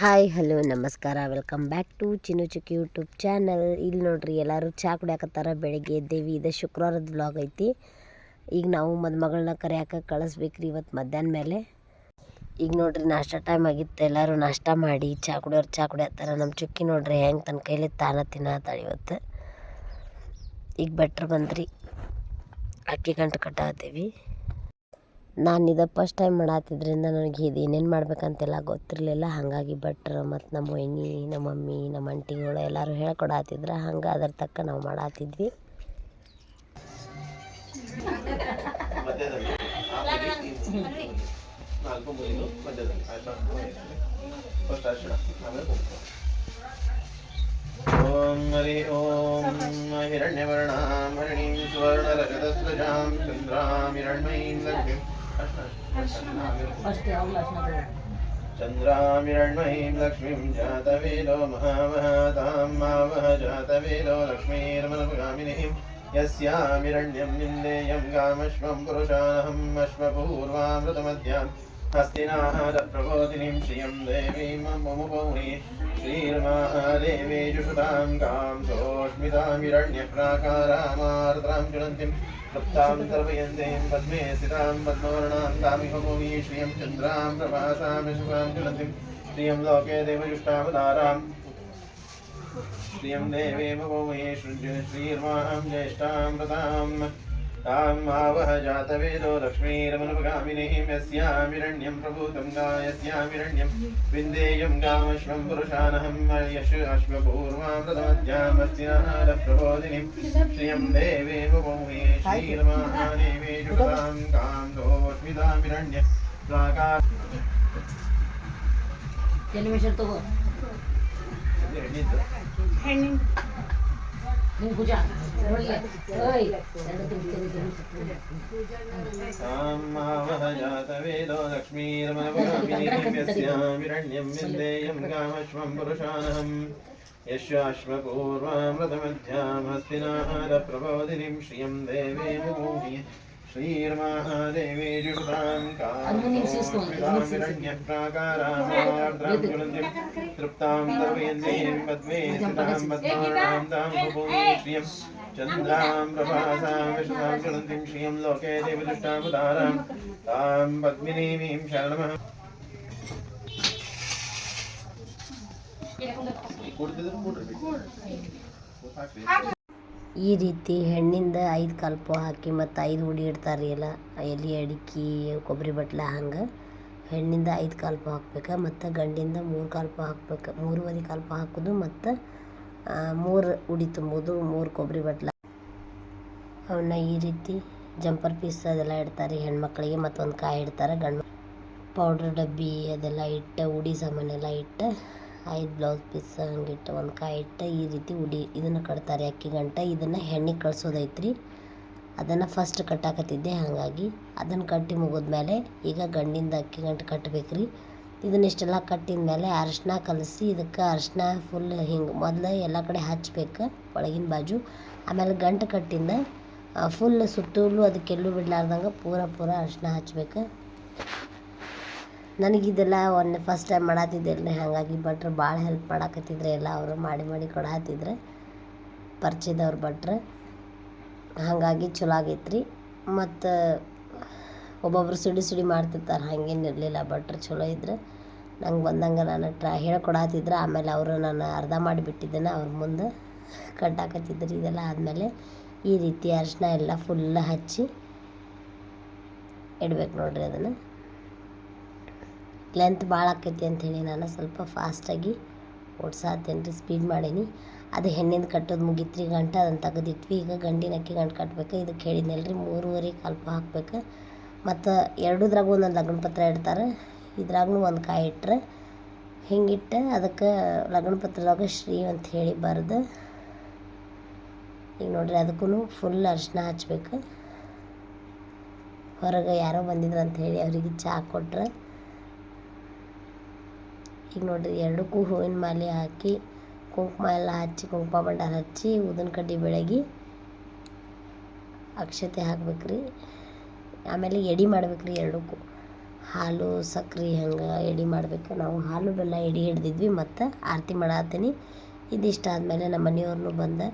Hi, hello, ನಮಸ್ಕಾರ. Welcome back to Chinnu Chukki YouTube channel. ಇಲ್ಲಿ ನೋಡ್ರಿ, ಎಲ್ಲರೂ ಚಹಾ ಕುಡಿಯಾಕತ್ತಾರ ಬೆಳಗ್ಗೆ ಎದ್ದೇವಿ. ಇದು ಶುಕ್ರವಾರದ ಬ್ಲಾಗ್ ಐತಿ. ಈಗ ನಾವು ಮದುಮಗಳನ್ನ ಕರೆಯಾಕ ಕಳಿಸ್ಬೇಕ್ರಿ ಇವತ್ತು ಮಧ್ಯಾಹ್ನ ಮೇಲೆ. ಈಗ ನೋಡ್ರಿ, ನಾಷ್ಟ ಟೈಮ್ ಆಗಿತ್ತು. ಎಲ್ಲರೂ ನಾಷ್ಟ ಮಾಡಿ, ಚಾ ಕುಡಿಯೋರು ಚಹಾ ಕುಡಿಯತ್ತಾರ ನಮ್ಮ ಚುಕ್ಕಿ ನೋಡ್ರಿ, ಹೆಂಗೆ ತನ್ನ ಕೈಲಿ ತಾನ ತಿನ್ನತ್ತಾಳೆ ಇವತ್ತು. ಈಗ ಬೆಟ್ರ್ ಬಂದ್ರಿ. ಅಕ್ಕಿ ಗಂಟು ಕಟ್ಟಾತೀವಿ ನಾನು ಇದು ಫಸ್ಟ್ ಟೈಮ್ ಮಾಡತ್ತಿದ್ರಿಂದ ನನಗೆ ಇದು ಏನೇನು ಮಾಡ್ಬೇಕಂತೆಲ್ಲ ಗೊತ್ತಿರಲಿಲ್ಲ. ಹಾಗಾಗಿ ಭಟ್ರು ಮತ್ತು ನಮ್ಮ ವೈನಿ ನಮ್ಮ ಮಮ್ಮಿ, ನಮ್ಮ ಅಂಟಿಗಳು ಎಲ್ಲರೂ ಹೇಳ್ಕೊಡತ್ತಿದ್ರು ಹಂಗೆ ಅದ್ರ ತಕ್ಕ ನಾವು ಮಾಡತ್ತಿದ್ವಿ ಫಸ್ಟ್ ಅರ್ಶನ ಆಮೇಲೆ ಕುಂಕುಮ चन्द्रामिरण्महीं लक्ष्मीं जातवेलो महामहातां मावः जातवेदो लक्ष्मीर्मनुगामिनीं यस्यामिरण्यं निन्देयं गामश्वं पुरुषानहम् अश्वपूर्वामृतमद्याम् हस्तिनाहरप्रबोधिनीं श्रियं देवीं मुमुपौनि श्रीर्मादेवी जुषुतां कां सोऽस्मितामिरण्यप्राकारामार्द्रां ज्वलन्तीं तप्तां तर्पयन्तीं पद्मे स्थितां पद्मवर्णां तामिह श्रियं चन्द्रां प्रभासां शुभां ज्वलन्तीं श्रियं लोके देवजुष्टावताराम् श्रियं देवे भूमि श्रीर्मां ज्येष्ठां प्रतां तामावह जातवेदो लक्ष्मीरमनुपगामिनीं यस्यामिरण्यं प्रभूतं गायस्यामिरण्यं विन्देयं गामश्वं पुरुषानहम् यश अश्वपूर्वां प्रथमध्यामस्यालप्रबोधिनीं श्रियं देवे मुमौहे श्रीरमादेवेषु पदां कान्तोऽस्मितामिरण्य प्राका एनिमेशन तो हो जातवेदो लक्ष्मीरमणपुरामिरण्यं विन्देयं कामश्वं पुरुषानहम् यस्याश्वपूर्वामृतमध्यां हस्तिनाहारप्रबोधिनीं श्रियं देवे मुमोहि ృప్తాం ద్రవేంద్రీం పద్మే సితాం పద్మానాం దాం భూమిశ్రియం చంద్రాం ప్రభాసాం విషదాం జ్వలంతిం శ్రియం లోకే దేవదృష్టాముదారాం తాం పద్మినీమీం శరణమ ಈ ರೀತಿ ಹೆಣ್ಣಿಂದ ಐದು ಕಲ್ಪು ಹಾಕಿ ಮತ್ತು ಐದು ಉಡಿ ಇಡ್ತಾರೆ ರೀ ಎಲ್ಲ. ಎಲೆ, ಅಡಿಕೆ ಕೊಬ್ಬರಿ ಬಟ್ಲ ಹಂಗೆ ಹೆಣ್ಣಿಂದ ಐದು ಕಲ್ಪು ಹಾಕ್ಬೇಕು ಮತ್ತು ಗಂಡಿಂದ ಮೂರು ಕಲ್ಪು ಹಾಕ್ಬೇಕು. ಮೂರುವರೆ ಕಲ್ಪು ಹಾಕೋದು ಮತ್ತು ಮೂರು ಉಡಿ ತುಂಬೋದು, ಮೂರು ಕೊಬ್ಬರಿ ಬಟ್ಲ. ಅವನ್ನ ಈ ರೀತಿ ಜಂಪರ್ ಪೀಸ್ ಅದೆಲ್ಲ ಇಡ್ತಾರೆ ಹೆಣ್ಮಕ್ಳಿಗೆ ಮತ್ತೊಂದು ಕಾಯಿ ಇಡ್ತಾರೆ ಗಂಡು ಪೌಡ್ರ್ ಡಬ್ಬಿ ಅದೆಲ್ಲ ಇಟ್ಟು ಉಡಿ ಸಾಮಾನೆಲ್ಲ ಇಟ್ಟು ಐದು ಬ್ಲೌಸ್ ಪೀಸ್ ಹಂಗಿಟ್ಟು ಒಂದು ಕಾಯಿ ಇಟ್ಟು ಈ ರೀತಿ ಉಡಿ ಇದನ್ನು ಕಟ್ತಾರೆ ಅಕ್ಕಿ ಗಂಟ. ಇದನ್ನು ಹೆಣ್ಣಿಗೆ ಕಳ್ಸೋದೈತ್ರಿ. ಅದನ್ನು ಫಸ್ಟ್ ಕಟ್ಟಾಕತ್ತಿದ್ದೆ ಹಾಗಾಗಿ. ಅದನ್ನು ಕಟ್ಟಿ ಮುಗಿದ್ಮೇಲೆ ಈಗ ಗಂಡಿಂದ ಅಕ್ಕಿ ಗಂಟು ಕಟ್ಟಬೇಕ್ರಿ ಇದನ್ನಿಷ್ಟೆಲ್ಲ ಕಟ್ಟಿದ ಮೇಲೆ ಅರಶಿನ ಕಲಸಿ ಇದಕ್ಕೆ ಅರಶಿನ ಫುಲ್ ಹಿಂಗೆ ಮೊದಲು ಎಲ್ಲ ಕಡೆ ಹಚ್ಬೇಕು ಒಳಗಿನ ಬಾಜು. ಆಮೇಲೆ ಗಂಟು ಕಟ್ಟಿಂದ ಫುಲ್ ಸುತ್ತಲೂ ಅದಕ್ಕೆಲ್ಲೂ ಬಿಡ್ಲಾರ್ದಂಗೆ ಪೂರ ಪೂರ ಅರಶಿನ ಹಚ್ಬೇಕು. ನನಗಿದೆಲ್ಲ ಒಂದು ಫಸ್ಟ್ ಟೈಮ್ ಮಾಡತ್ತಿದ್ದೆ ಹಾಗಾಗಿ ಭಟ್ರು ಭಾಳ ಹೆಲ್ಪ್ ಮಾಡಾಕತ್ತಿದ್ರು. ಎಲ್ಲ ಅವರು ಮಾಡಿ ಮಾಡಿ ಕೊಡಾತಿದ್ರು ಪರಿಚಯದವ್ರು ಭಟ್ರು. ಹಾಗಾಗಿ ಚಲೋ ಆಗೈತೆ ರೀ ಮತ್ತು ಒಬ್ಬೊಬ್ರು ಸುಡಿ ಸುಡಿ ಮಾಡ್ತಿರ್ತಾರೆ. ಹಾಗೇನು ಇರಲಿಲ್ಲ. ಭಟ್ರು ಚಲೋ ಇದ್ರೆ. ನಂಗೆ ಬಂದಂಗೆ ನಾನು ಟ್ರೈ ಹೇಳ್ಕೊಡತ್ತಿದ್ರೆ ಆಮೇಲೆ ಅವರು ನಾನು ಅರ್ಧ ಮಾಡಿಬಿಟ್ಟಿದ್ದೇನೆ ಅವ್ರ ಮುಂದೆ ಕಟ್ಟಾಕತ್ತಿದ್ರು. ಇದೆಲ್ಲ ಆದಮೇಲೆ ಈ ರೀತಿ ಅರಿಶಿನ ಎಲ್ಲ ಫುಲ್ ಹಚ್ಚಿ ಇಡ್ಬೇಕು ನೋಡ್ರಿ ಅದನ್ನು. ಲೆಂತ್ ಭಾಳ ಆಕೈತಿ ಅಂಥೇಳಿ ನಾನು ಸ್ವಲ್ಪ ಫಾಸ್ಟಾಗಿ ಓಡ್ಸಾತ್ತೇನೆ ರೀ ಸ್ಪೀಡ್ ಮಾಡೀನಿ. ಅದು ಹೆಣ್ಣಿಂದ ಕಟ್ಟೋದು ಮುಗೀತ್ರಿ ಗಂಟೆ ಅದನ್ನು ತೆಗೆದಿಟ್ವಿ. ಈಗ ಗಂಡಿನ ಅಕ್ಕಿ ಗಂಟು ಕಟ್ಬೇಕು ಇದಕ್ಕೆ ಹೇಳಿದ್ನಲ್ಲ ರೀ ಮೂರುವರೆ ಕಲ್ಪ ಹಾಕ್ಬೇಕು. ಮತ್ತು ಎರಡೂದ್ರಾಗ ಒಂದೊಂದು ಲಗ್ನ ಪತ್ರ ಇಡ್ತಾರೆ ಇದ್ರಾಗೂ ಒಂದು ಕಾಯಿ ಇಟ್ಟರೆ ಹಿಂಗಿಟ್ಟು ಅದಕ್ಕೆ ಲಗ್ನ ಪತ್ರದಾಗ ಶ್ರೀ ಅಂತ ಹೇಳಿ ಬರೆದು. ಈಗ ನೋಡ್ರಿ ಅದಕ್ಕೂ ಫುಲ್ ಅರ್ಶಿನ ಹಚ್ಬೇಕು. ಹೊರಗೆ ಯಾರೋ ಬಂದಿದ್ರು ಅಂತ ಹೇಳಿ ಅವರಿಗೆ ಚಹಾ ಕೊಟ್ರೆ. ಈಗ ನೋಡಿರಿ, ಎರಡಕ್ಕೂ ಹೂವಿನ ಮಾಲೆ ಹಾಕಿ, ಕುಂಕುಮ ಎಲ್ಲ ಹಚ್ಚಿ, ಕುಂಕುಮ ಭಂಡಾರ ಹಚ್ಚಿ ಊದಿನ ಕಡ್ಡಿ ಬೆಳಗಿ ಅಕ್ಷತೆ ಹಾಕ್ಬೇಕ್ರಿ. ಆಮೇಲೆ ಎಡೆ ಮಾಡ್ಬೇಕ್ರಿ ಎರಡಕ್ಕೂ. ಹಾಲು, ಸಕ್ರೆ ಹಂಗೆ ಎಡೆ ಮಾಡ್ಬೇಕು? ನಾವು ಹಾಲು ಬೆಲ್ಲ ಎಡೆ ಹಿಡ್ದಿದ್ವಿ, ಮತ್ತು ಆರತಿ ಮಾಡತ್ತೀನಿ. ಇದಿಷ್ಟ ಆದಮೇಲೆ ನಮ್ಮ ಮನೆಯವ್ರನ್ನೂ ಬಂದು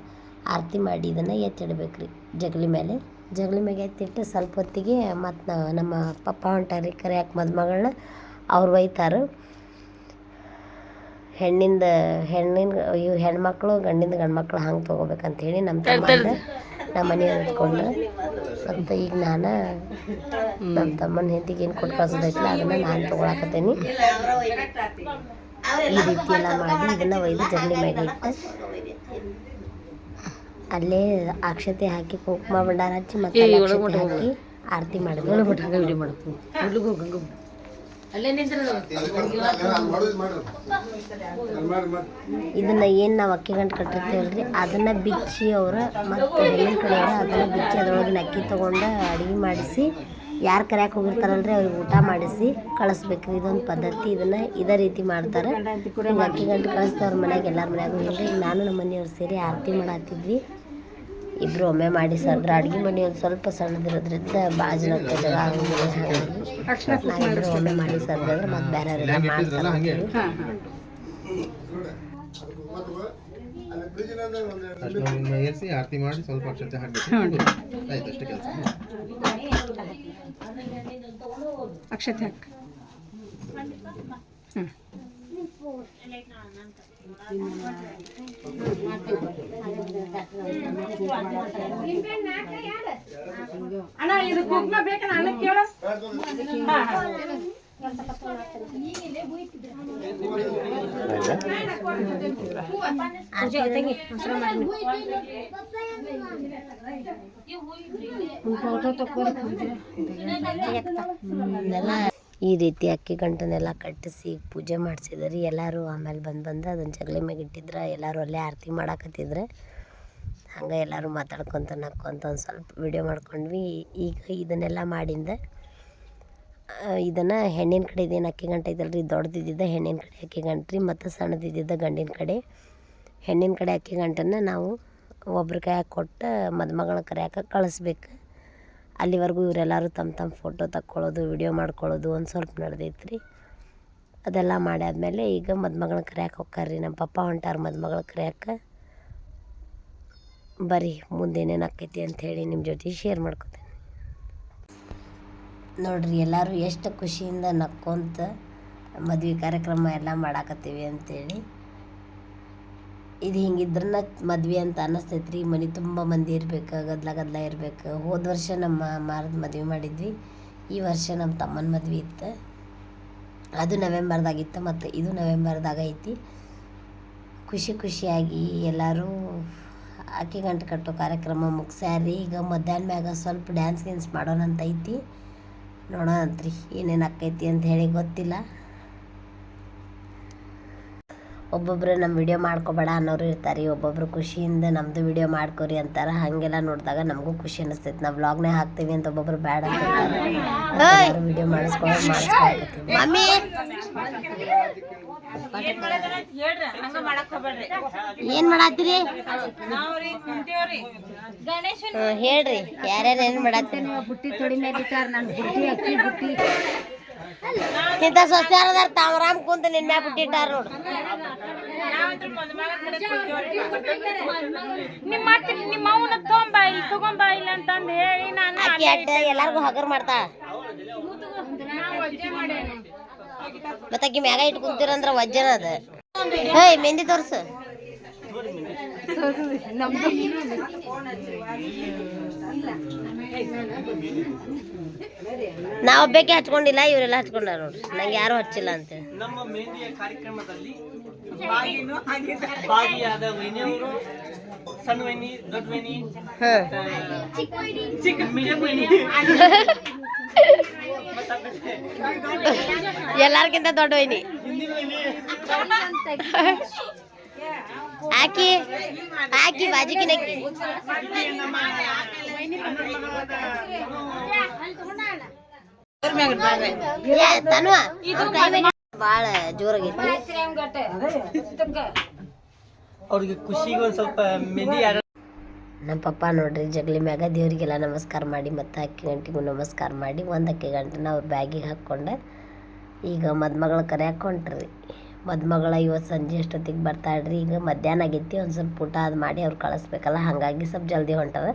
ಆರತಿ ಮಾಡಿ ಇದನ್ನು ಎತ್ತಿಡ್ಬೇಕ್ರಿ ಜಗಲಿ ಮೇಲೆ ಜಗಲಿ ಮೇಲೆ ಎತ್ತಿಟ್ಟು ಸ್ವಲ್ಪ ಹೊತ್ತಿಗೆ ಮತ್ತು ನಮ್ಮ ಪಪ್ಪ ಹೊಂಟಾರಿ, ಕರಿಯಾಕೆ ಮದುಮಗಳನ್ನ ಅವ್ರು ಒಯ್ತಾರೆ. ಹೆಣ್ಣಿಂದ ಹೆಣ್ಣಿನ ಇವ್ರು ಹೆಣ್ಮಕ್ಳು ಗಂಡಿಂದ ಗಂಡು ಮಕ್ಕಳು ಹಂಗೆ ತೊಗೋಬೇಕಂತೇಳಿ ನಮ್ಮ ತಮ್ಮ ನಮ್ಮ ಮನೆಯವ್ರು ಇಟ್ಕೊಂಡು ಮತ್ತು ಈಗ ನಾನು ನಮ್ಮ ತಮ್ಮನ ಹೆಂಡತಿಗೆ ಏನು ಕೊಟ್ಟು ಕಳ್ಸೋದೈತಿಲ್ಲ ಅದನ್ನು ನಾನು ತೊಗೊಳಕತ್ತೀನಿ. ಈ ರೀತಿ ಎಲ್ಲ ಮಾಡಿ ಇದನ್ನು ಒಯ್ದು ಜಗಲಿ ಮಾಡಿ ಇಟ್ಟು ಅಲ್ಲೇ ಅಕ್ಷತೆ ಹಾಕಿ ಕುಂಕುಮ ಭಂಡಾರ ಹಚ್ಚಿ ಮತ್ತೆ ಅಕ್ಷತೆ ಹಾಕಿ ಆರತಿ ಮಾಡಿದ್ವಿ ಇದನ್ನ ಏನು ನಾವು ಅಕ್ಕಿ ಗಂಟು ಕಟ್ಟಿರ್ತೇವಲ್ರಿ ಅದನ್ನ ಬಿಚ್ಚಿ ಅವ್ರ ಮತ್ತೆ ಹೆಣ್ಣಿನ ಕಡೆಯವ್ರ ಅದನ್ನ ಬಿಚ್ಚಿ ಅದ್ರೊಳಗಿನ ಅಕ್ಕಿ ತೊಗೊಂಡು ಅಡುಗೆ ಮಾಡಿಸಿ ಯಾರು ಕರ್ಯಾಕೆ ಹೋಗಿರ್ತಾರಲ್ರಿ ಅವ್ರಿಗೆ ಊಟ ಮಾಡಿಸಿ ಕಳಿಸ್ಬೇಕು. ಇದೊಂದು ಪದ್ಧತಿ ಇದನ್ನ ಇದೇ ರೀತಿ ಮಾಡ್ತಾರೆ. ಅಕ್ಕಿ ಗಂಟು ಕಳಿಸ್ತವ್ರ ಮನ್ಯಾಗ ಎಲ್ಲರ ಮನ್ಯಾಗೂ ಇಲ್ರಿ ನಾನು ನಮ್ಮ ಮನೆಯವ್ರು ಸೇರಿ ಆರತಿ ಮಾಡತ್ತಿದ್ವಿ ಇಬ್ರು ಒಮ್ಮೆ ಮಾಡಿ ಸರ್ದ್ರ ಅಡುಗೆ ಮನೆ ಒಂದು ಸ್ವಲ್ಪ ಸಣ್ಣದಿರೋದ್ರಿಂದ ಭಾಳ ಜನ ಆಗೋದಿಲ್ಲ ಹಾಗಾಗಿ ನಾವಿಬ್ರು ಒಮ್ಮೆ ಮಾಡಿ ಸರ್ದ್ರೆ ಮತ್ತೆ ಬೇರೆ ಯಾರೆಲ್ಲ ಮಾಡ್ತಾರೆ ಅಷ್ಟೊಂದು ಏರಿಸಿ ಆರತಿ ಮಾಡಿ ಸ್ವಲ್ಪ ಅಕ್ಷತೆ ಹಾಕಬೇಕು ಆಯ್ತು ಅಷ್ಟೇ ಕೆಲಸ. ಅಕ್ಷತೆ ಹಾಕ. ಅಣ್ಣ ಇದು ಕುಂಕುಮ ಬೇಕಣ್ಣ ಅಣ್ಣ ಕೇಳು ಹಾ, ಹಾ. ಈ ರೀತಿ ಅಕ್ಕಿ ಗಂಟನೆಲ್ಲ ಕಟ್ಟಿಸಿ ಪೂಜೆ ಮಾಡಿಸಿದ್ರಿ ಎಲ್ಲರೂ ಆಮೇಲೆ ಬಂದು ಬಂದು ಅದನ್ನು ಜಗಲಿ ಮ್ಯಾಗ ಇಟ್ಟಿದ್ರೆ ಎಲ್ಲರೂ ಅಲ್ಲೇ ಆರತಿ ಮಾಡಾಕತ್ತಿದ್ರೆ ಹಂಗೆ ಎಲ್ಲರೂ ಮಾತಾಡ್ಕೊತ ನಕ್ಕೊಂತ ಒಂದು ಸ್ವಲ್ಪ ವಿಡಿಯೋ ಮಾಡ್ಕೊಂಡ್ವಿ. ಈಗ ಇದನ್ನೆಲ್ಲ ಮಾಡಿಂದ ಇದನ್ನು ಹೆಣ್ಣಿನ ಕಡೆ ಇದೇನು ಅಕ್ಕಿ ಗಂಟೆ ರೀ ದೊಡ್ಡದಿದ್ದ ಹೆಣ್ಣಿನ ಕಡೆ ಅಕ್ಕಿ ಗಂಟ್ರಿ, ಮತ್ತು ಸಣ್ಣದಿದ್ದ ಗಂಡಿನ ಕಡೆ. ಹೆಣ್ಣಿನ ಕಡೆ ಅಕ್ಕಿ ಗಂಟನ್ನು ನಾವು ಒಬ್ರ ಕೈಯಾಗ ಕೊಟ್ಟು ಮದುಮಗಳ ಕರೆಯಾಕ ಕಳಿಸ್ಬೇಕು. ಅಲ್ಲಿವರೆಗೂ ಇವರೆಲ್ಲರೂ ತಮ್ಮ ತಮ್ಮ ಫೋಟೋ ತಕ್ಕೊಳ್ಳೋದು, ವಿಡಿಯೋ ಮಾಡ್ಕೊಳ್ಳೋದು ಒಂದು ಸ್ವಲ್ಪ ನಡೆದೈತೆ ರೀ ಅದೆಲ್ಲ ಮಾಡಾದಮೇಲೆ ಈಗ ಮದುಮಗಳ ಹೋಗ್ತಾರೆ ರೀ ನಮ್ಮ ಪಪ್ಪ ಹೊಂಟಾರ ಮದುಮಗಳ ಕರೆಯಕ್ಕೆ ಬರ್ರಿ, ಮುಂದೇನೇನು ಆಕೈತಿ ಅಂಥೇಳಿ ನಿಮ್ಮ ಜೊತೆ ಶೇರ್ ಮಾಡ್ಕೊತೇನೆ. ನೋಡ್ರಿ, ಎಲ್ಲರೂ ಎಷ್ಟು ಖುಷಿಯಿಂದ ನಕ್ಕೊಂತ ಮದುವೆ ಕಾರ್ಯಕ್ರಮ ಎಲ್ಲ ಮಾಡಾಕತ್ತೀವಿ ಅಂತೇಳಿ. ಇದು ಹಿಂಗಿದ್ರನ್ನ ಮದ್ವೆ ಅಂತ ಅನ್ನಿಸ್ತೈತೆ ರೀ ಮನೆ ತುಂಬ ಮಂದಿ ಇರ್ಬೇಕು, ಗದ್ಲ ಗದ್ಲ ಇರ್ಬೇಕು. ಹೋದ ವರ್ಷ ನಮ್ಮ ಮಾರದ ಮದುವೆ ಮಾಡಿದ್ವಿ. ಈ ವರ್ಷ ನಮ್ಮ ತಮ್ಮನ ಮದ್ವೆ ಇತ್ತು. ಅದು ನವೆಂಬರ್ದಾಗಿತ್ತು ಮತ್ತು ಇದು ನವೆಂಬರ್ದಾಗ ಐತಿ. ಖುಷಿ ಖುಷಿಯಾಗಿ ಎಲ್ಲರೂ ಆಕೆ ಗಂಟು ಕಟ್ಟೋ ಕಾರ್ಯಕ್ರಮ ಮುಗಿಸ್ಯಾರಿ. ಈಗ ಮಧ್ಯಾಹ್ನ ಮ್ಯಾಗ ಸ್ವಲ್ಪ ಡ್ಯಾನ್ಸ್ ಗಿನ್ಸ್ ಮಾಡೋಣ ಅಂತ ಐತಿ. ನೋಡೋಣ ಏನೇನು ಆಕೈತಿ ಅಂತ ಹೇಳಿ ಗೊತ್ತಿಲ್ಲ. ಒಬ್ಬೊಬ್ರು ನಮ್ಮ ವಿಡಿಯೋ ಮಾಡ್ಕೊಬೇಡ ಅನ್ನೋರು ಇರ್ತಾರೆ ರೀ ಒಬ್ಬೊಬ್ರು ಖುಷಿಯಿಂದ ನಮ್ಮದು ವಿಡಿಯೋ ಮಾಡ್ಕೊರಿ ಅಂತಾರೆ. ಹಾಗೆಲ್ಲ ನೋಡಿದಾಗ ನಮಗೂ ಖುಷಿ ಅನಿಸ್ತೈತೆ. ನಾವು ವ್ಲಾಗ್ನೇ ಹಾಕ್ತೀವಿ ಅಂತ ಒಬ್ಬೊಬ್ರು ಬೇಡ ಅಂತ ವಿಡಿಯೋ ಮಾಡಿಸ್ಕೊಂಡು ಮಾಡಿಸ್ಕೊಳಕತ್ತೀವಿ. ಮಮ್ಮಿ! ಏನು ಮಾಡತ್ತೀರಿ? ಹೇಳ್ರಿ. ಯಾರ್ಯಾರು ಏನು ಮಾಡತ್ತೀರಿ? ಬುಟ್ಟಿ ತೊಡಿ ಮೇಲೆ ಇಟ್ಟಾರ ನಾನು ಬುಟ್ಟಿ ಅಕ್ಕಿ ಬುಟ್ಟಿ. ಇಂಥ ಸ್ವಸ್ಥಾನದಾರ ತಾವರಾಮ್ ಕುಂತ ನಿನ್ನ ಮ್ಯಾಗ ಬಿಟ್ಟಿಟ್ಟಾರ ನೋಡು. ನಿಮ್ಮ ಅತ್ತೆ ನಿಮ್ಮ ಅವನ ತೊಗೊಂಬ ಇಲ್ಲಿ ತಗೊಂಬ ಇಲ್ಲ ಅಂತಂದು ಹೇಳಿ ನಾನು ಆಕಿ ಅಟ್ಟ ಎಲ್ಲಾರ್ಗು ಹಗರ್ ಮಾಡ್ತಾ. ಮತ್ತಾಕಿ ಮ್ಯಾಗ ಇಟ್ಟು ಕುಂತಿರಂದ್ರ ವಜ್ಜನ ಅದ. ಹೇಯ್ ಮೆಹಂದಿ ತೋರ್ಸು. ನಾ ಒಬ್ಬಾಕೆ ಹಚ್ಕೊಂಡಿಲ್ಲ ಇವರೆಲ್ಲ ಹಚ್ಕೊಂಡಾರ ನೋಡ್ರಿ. ನಂಗೆ ಯಾರು ಹಚ್ಚಿಲ್ಲ ಅಂತ ನಮ್ಮ ಮೆಹಂದಿಯ ಕಾರ್ಯಕ್ರಮದಲ್ಲಿ ಭಾಗಿನೂ ಭಾಗಿಯಾದ ವೈನಿಯವರು ಸಣ್ಣ ವೈನಿ ದೊಡ್ಡ ವೈನಿ ಚಿಕ್ಕ ಮೀಡಿಯಂ ವೈನಿ ಎಲ್ಲಾರ್ಗಿಂತ ದೊಡ್ಡ ವೈನಿ ಹಿಂದಿನ ವೈನಿ ಆಕಿ ಆಕಿ ಬಾಜಿಕಿನಕ್ಕಿ. ಏ, ತನ್ವ ಅವ್ರ್ ಕೈ ಮ್ಯಾಗ್ ಬಾಳ ಜೋರಾಗೈತಿ. ಅವ್ರಿಗೆ ಖುಷಿಗೆ ಒಂದ್ ಸ್ವಲ್ಪ ಮೆದಿ ನಮ್ಮ ಪಪ್ಪ ನೋಡ್ರಿ ಜಗಲಿ ಮ್ಯಾಗ ದೇವರಿಗೆಲ್ಲ ನಮಸ್ಕಾರ ಮಾಡಿ ಮತ್ತೆ ಅಕ್ಕಿ ಗಂಟಿಗೂ ನಮಸ್ಕಾರ ಮಾಡಿ ಒಂದು ಅಕ್ಕಿ ಗಂಟೆನ ಅವ್ರ ಬ್ಯಾಗಿಗೆ ಹಾಕ್ಕೊಂಡೆ. ಈಗ ಮದ್ಮಗಳ ಕರೆ ಹಾಕ್ಕೊಂಡ್ರಿ ಮದುಮಗಳ ಇವತ್ತು ಸಂಜೆ ಅಷ್ಟೊತ್ತಿಗೆ ಬರ್ತಾಳ್ರಿ? ಈಗ ಮಧ್ಯಾಹ್ನ ಆಗೈತಿ, ಒಂದು ಸ್ವಲ್ಪ ಊಟ ಅದು ಮಾಡಿ ಅವ್ರು ಕಳಿಸ್ಬೇಕಲ್ಲ, ಹಾಗಾಗಿ ಸ್ವಲ್ಪ ಜಲ್ದಿ ಹೊಂಟದ.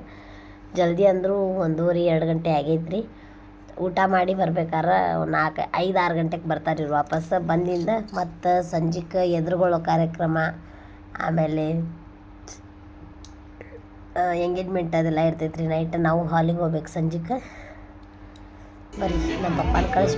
ಜಲ್ದಿ ಅಂದರೂ ಒಂದೂವರೆ, ಎರಡು ಗಂಟೆ ಆಗೈತ್ರಿ. ಊಟ ಮಾಡಿ ಬರ್ಬೇಕಾರೆ ನಾಲ್ಕು, ಐದು, ಆರು ಗಂಟೆಗೆ ಬರ್ತಾರೆ ರೀ ವಾಪಸ್. ಬಂದಿಂದ ಮತ್ತು ಸಂಜೆಗೆ ಎದುರುಗೊಳ್ಳೋ ಕಾರ್ಯಕ್ರಮ, ಆಮೇಲೆ ಎಂಗೇಜ್ಮೆಂಟ್ ಅದೆಲ್ಲ ಇರ್ತೈತೆ ನೈಟ್ ನಾವು ಹಾಲಿಗೆ ಹೋಗ್ಬೇಕು ಸಂಜೆಗೆ ಬರ್ರಿ ನಮ್ಮ ಪಪ್ಪನ ಕಳಿಸಿ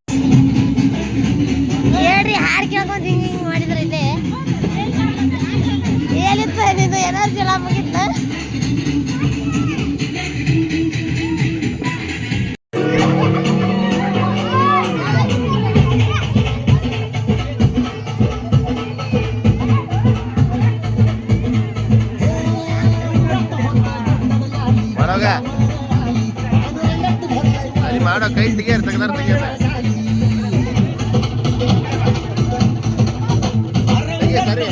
ಮಾಡೋ ಕೈ ತೆಗಿಯಾರ ತೆಗ್ದಾರ ತೆಗಿಯಾರ ತೆಗಿಯ ಸರಿ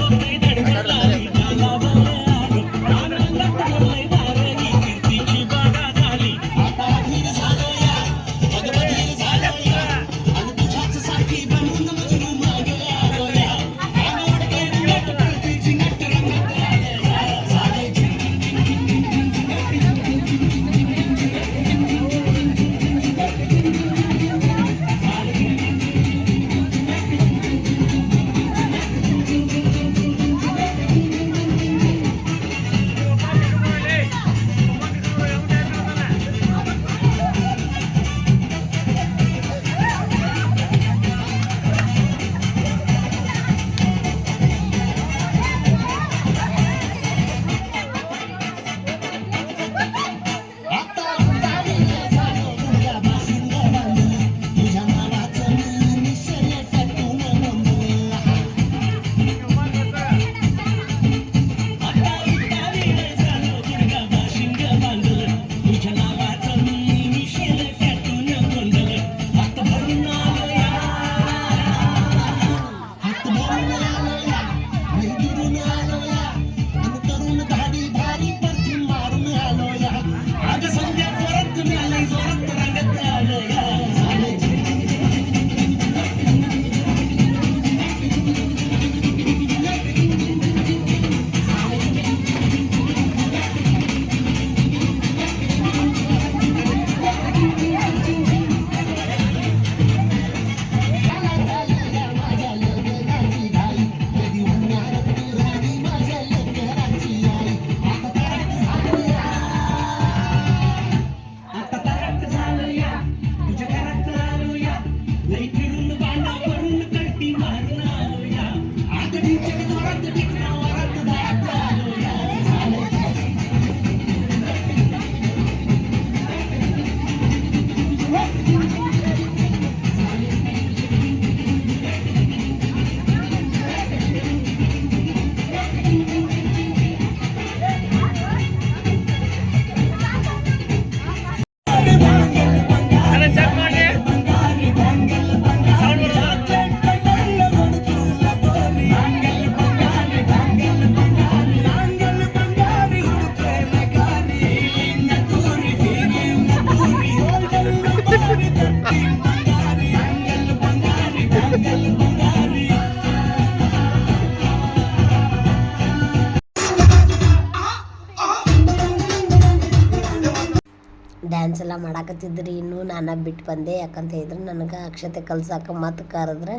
ಮಾಡಾಕತ್ತಿದ್ರಿ ಇನ್ನೂ ನಾನು ಬಿಟ್ಟು ಬಂದೆ. ಯಾಕಂತ ಹೇಳಿದ್ರೆ ನನಗೆ ಅಕ್ಷತೆ ಕಲ್ಸಾಕ ಮತ್ತೆ ಕರೆದ್ರೆ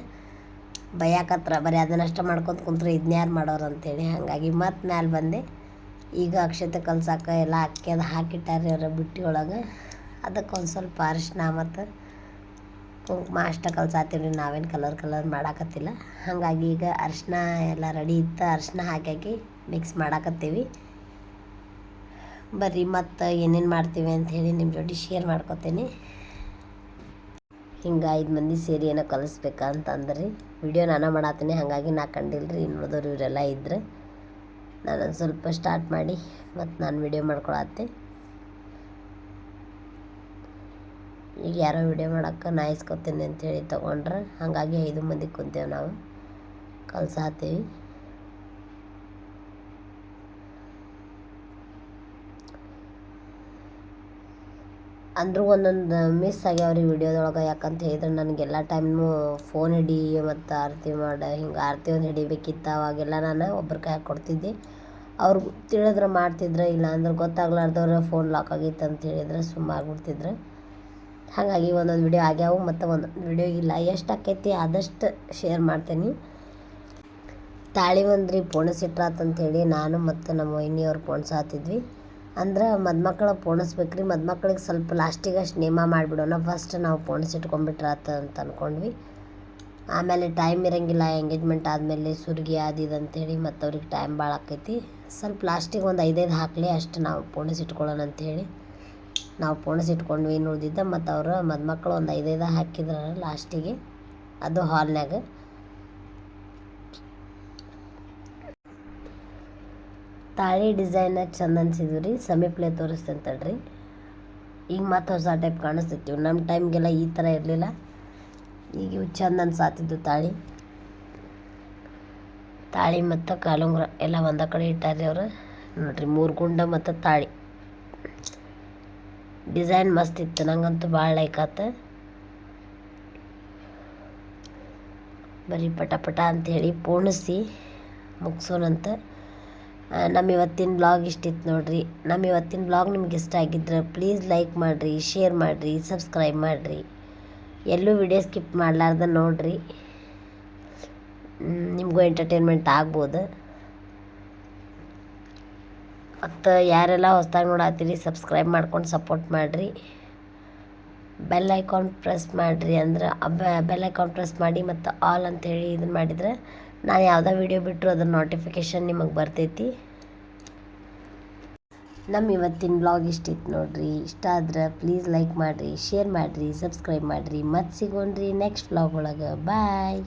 ಭಯಾಕತ್ರ. ಬರೀ ಅದನ್ನಷ್ಟ ಮಾಡ್ಕೊತ ಕುಂತ್ರೆ ಇದನ್ಯಾರು ಮಾಡೋರು ಅಂತೇಳಿ. ಹಾಗಾಗಿ ಮತ್ತೆ ಮ್ಯಾಲೆ ಬಂದೆ. ಈಗ ಅಕ್ಷತೆ ಕಲ್ಸಾಕ ಎಲ್ಲ ಅಕ್ಕಿ ಅದು ಹಾಕಿಟ್ಟಾರೆ ಅವ್ರ ಬುಟ್ಟಿ ಒಳಗೆ. ಅದಕ್ಕೆ ಒಂದು ಸ್ವಲ್ಪ ಅರಿಶಿನ ಮತ್ತು ಕುಂಕುಮ ಅಷ್ಟ ಕಲ್ಸಾತೀವಿ ರೀ ನಾವೇನು ಕಲರ್ ಕಲರ್ ಮಾಡಾಕತ್ತಿಲ್ಲ. ಹಾಗಾಗಿ ಈಗ ಅರಿಶಿನ ಎಲ್ಲ ರೆಡಿ ಇತ್ತು. ಅರಿಶಿನ ಹಾಕಿ ಮಿಕ್ಸ್ ಮಾಡಾಕತ್ತೀವಿ. ಬರ್ರಿ, ಮತ್ತು ಏನೇನು ಮಾಡ್ತೀವಿ ಅಂತ ಹೇಳಿ ನಿಮ್ಮ ಜೊತೆ ಶೇರ್ ಮಾಡ್ಕೊತೀನಿ. ಹಿಂಗೆ ಐದು ಮಂದಿ ಸೇರಿ ಏನೋ ಕಲಿಸ್ಬೇಕಂತ ಅಂದ್ರಿ. ವಿಡಿಯೋ ನಾನು ಮಾಡತ್ತೀನಿ ಹಾಗಾಗಿ ನಾ ಕಂಡಿಲ್ರಿ ರೀ ನೋಡಿದವ್ರು ಇವರೆಲ್ಲ ಇದ್ರೆ. ನಾನು ಸ್ವಲ್ಪ ಸ್ಟಾರ್ಟ್ ಮಾಡಿ, ಮತ್ತು ನಾನು ವಿಡಿಯೋ ಮಾಡ್ಕೊಳತ್ತೆ. ಈಗ ಯಾರೋ ವಿಡಿಯೋ ಮಾಡೋಕ್ಕೆ ನಾ ಇಸ್ಕೊತೀನಿ ಅಂತೇಳಿ ತೊಗೊಂಡ್ರೆ, ಹಾಗಾಗಿ ಐದು ಮಂದಿ ಕುಂತೇವೆ ನಾವು. ಕಲ್ಸಾತೀವಿ ಅಂದ್ರೂ ಒಂದೊಂದು ಮಿಸ್ ಆಗ್ಯಾವ ರೀ ವಿಡಿಯೋದೊಳಗೆ. ಯಾಕಂತ ಹೇಳಿದ್ರೆ ನನಗೆಲ್ಲ ಟೈಮು ಫೋನ್ ಹಿಡಿ ಮತ್ತು ಆರತಿ ಮಾಡಿ, ಹಿಂಗೆ ಆರತಿ ಒಂದು ಹಿಡಿಬೇಕಿತ್ತು ಅವಾಗೆಲ್ಲ ನಾನು ಒಬ್ರ ಕೈಯಾಗ ಕೊಡ್ತಿದ್ದೆ. ಅವ್ರು ತಿಳಿದ್ರೆ ಮಾಡ್ತಿದ್ರು ಇಲ್ಲ ಅಂದ್ರೆ ಗೊತ್ತಾಗ್ಲಾರ್ದವ್ರು ಫೋನ್ ಲಾಕ್ ಆಗಿತ್ತು ಅಂತ ಹೇಳಿದ್ರೆ ಸುಮ್ಮ ಆಗ್ಬಿಡ್ತಿದ್ರು. ಹಾಗಾಗಿ ಒಂದೊಂದು ವಿಡಿಯೋ ಆಗ್ಯಾವು ಮತ್ತು ಒಂದೊಂದು ವಿಡಿಯೋ ಇಲ್ಲ, ಎಷ್ಟು ಆಕೈತಿ ಆದಷ್ಟು ಶೇರ್ ಮಾಡ್ತೀನಿ. ತಾಳಿ ಒಂದು ರೀ ಹೇಳಿ ನಾನು ಮತ್ತು ನಮ್ಮ ವೈನಿಯವ್ರು ಪೋಣಿಸಾತಿದ್ವಿ ಅಂದ್ರೆ ಮದುಮಕ್ಳು ಪೋಣಿಸ್ಬೇಕು ರೀ ಮದುಮಕ್ಳಿಗೆ ಸ್ವಲ್ಪ ಲಾಸ್ಟಿಗೆ ಅಷ್ಟು ನೇಮ ಮಾಡಿಬಿಡೋಣ. ಫಸ್ಟ್ ನಾವು ಪೋಣಿಸಿಟ್ಕೊಂಡ್ಬಿಟ್ರಾತ ಅಂತ ಅಂದ್ಕೊಂಡ್ವಿ ಆಮೇಲೆ ಟೈಮ್ ಇರಂಗಿಲ್ಲ ಎಂಗೇಜ್ಮೆಂಟ್ ಆದಮೇಲೆ ಸುರ್ಗಿ ಅದು ಇದು ಅಂತೇಳಿ ಮತ್ತು ಅವ್ರಿಗೆ ಟೈಮ್ ಭಾಳ ಆಕೈತಿ. ಸ್ವಲ್ಪ ಲಾಸ್ಟಿಗೆ ಒಂದು ಐದೈದು ಹಾಕಲಿ, ಅಷ್ಟು ನಾವು ಪೋಣಿಸಿಟ್ಕೊಳ್ಳೋಣ ಅಂಥೇಳಿ ನಾವು ಪೋಣಿಸಿಟ್ಕೊಂಡ್ವಿ ಉಳ್ದಿದ್ದ ಮತ್ತು ಅವರು ಮದುಮಕ್ಳು ಒಂದು ಐದೈದು ಹಾಕಿದ್ರ ಲಾಸ್ಟಿಗೆ ಅದು ಹಾಲ್ನ್ಯಾಗ ತಾಳಿ ಡಿಸೈನ್ ಚಂದ ಅನ್ಸಿದ್ವು ರೀ, ಸಮೀಪ್ಲೆ ತೋರಿಸ್ತೇನೆ ತಡ್ರಿ. ಈಗ ಮತ್ತೆ ಹೊಸ ಟೈಪ್ ಕಾಣಿಸ್ತಿತ್ತು. ನಮ್ಮ ಟೈಮ್ಗೆಲ್ಲ ಈ ಥರ ಇರಲಿಲ್ಲ. ಈಗ ಇವು ಚಂದ ಅನ್ಸಾತಿದ್ದು ತಾಳಿ. ತಾಳಿ ಮತ್ತು ಕಾಲುಂಗ್ರ ಎಲ್ಲ ಒಂದ ಕಡೆ ಇಟ್ಟಾರ್ರಿ ಅವರು. ನೋಡ್ರಿ ಮೂರು ಗುಂಡ ಮತ್ತು ತಾಳಿ. ಡಿಸೈನ್ ಮಸ್ತ್ ಇತ್ತು, ನಂಗಂತೂ ಭಾಳ ಲೈಕ್ ಆತ. ಬರೀ ಪಟ ಪಟ ಅಂಥೇಳಿ ಪೋಣಿಸಿ ಮುಗಿಸೋಣಂತ ನಮ್ಮ ಇವತ್ತಿನ ಬ್ಲಾಗ್ ಇಷ್ಟಿತ್ತು ನೋಡ್ರಿ. ನಮ್ಮ ಇವತ್ತಿನ ಬ್ಲಾಗ್ ನಿಮ್ಗೆ ಇಷ್ಟ ಆಗಿದ್ರೆ ಪ್ಲೀಸ್ ಲೈಕ್ ಮಾಡಿರಿ ಶೇರ್ ಮಾಡಿರಿ ಸಬ್ಸ್ಕ್ರೈಬ್ ಮಾಡಿರಿ. ಎಲ್ಲೂ ವಿಡಿಯೋ ಸ್ಕಿಪ್ ಮಾಡಲಾರ್ದ ನೋಡಿರಿ. ನಿಮಗೂ ಎಂಟರ್ಟೈನ್ಮೆಂಟ್ ಆಗ್ಬೋದು. ಮತ್ತು ಯಾರೆಲ್ಲ ಹೊಸ್ದಾಗಿ ನೋಡತ್ತೀರಿ ಸಬ್ಸ್ಕ್ರೈಬ್ ಮಾಡ್ಕೊಂಡು ಸಪೋರ್ಟ್ ಮಾಡಿರಿ. ಬೆಲ್ ಐಕಾನ್ ಪ್ರೆಸ್ ಮಾಡಿರಿ ಅಂದ್ರೆ ಬೆಲ್ ಐಕಾನ್ ಪ್ರೆಸ್ ಮಾಡಿ ಮತ್ತು ಆಲ್ ಅಂತೇಳಿ ಇದನ್ನು ಮಾಡಿದ್ರೆ ನಾನು ಯಾವುದೇ ವಿಡಿಯೋ ಬಿಟ್ಟರು ಅದರ ನೋಟಿಫಿಕೇಶನ್ ನಿಮಗೆ ಬರ್ತೈತಿ. ನಮ್ಮ ಇವತ್ತಿನ ಬ್ಲಾಗ್ ಇಷ್ಟಿತ್ತು ನೋಡ್ರಿ. ಇಷ್ಟ ಆದ್ರೆ ಪ್ಲೀಸ್ ಲೈಕ್ ಮಾಡಿರಿ ಶೇರ್ ಮಾಡಿರಿ ಸಬ್ಸ್ಕ್ರೈಬ್ ಮಾಡಿರಿ. ಮತ್ತೆ ಸಿಗೋಣ್ರಿ ನೆಕ್ಸ್ಟ್ ಬ್ಲಾಗ್ ಒಳಗೆ. ಬಾಯ್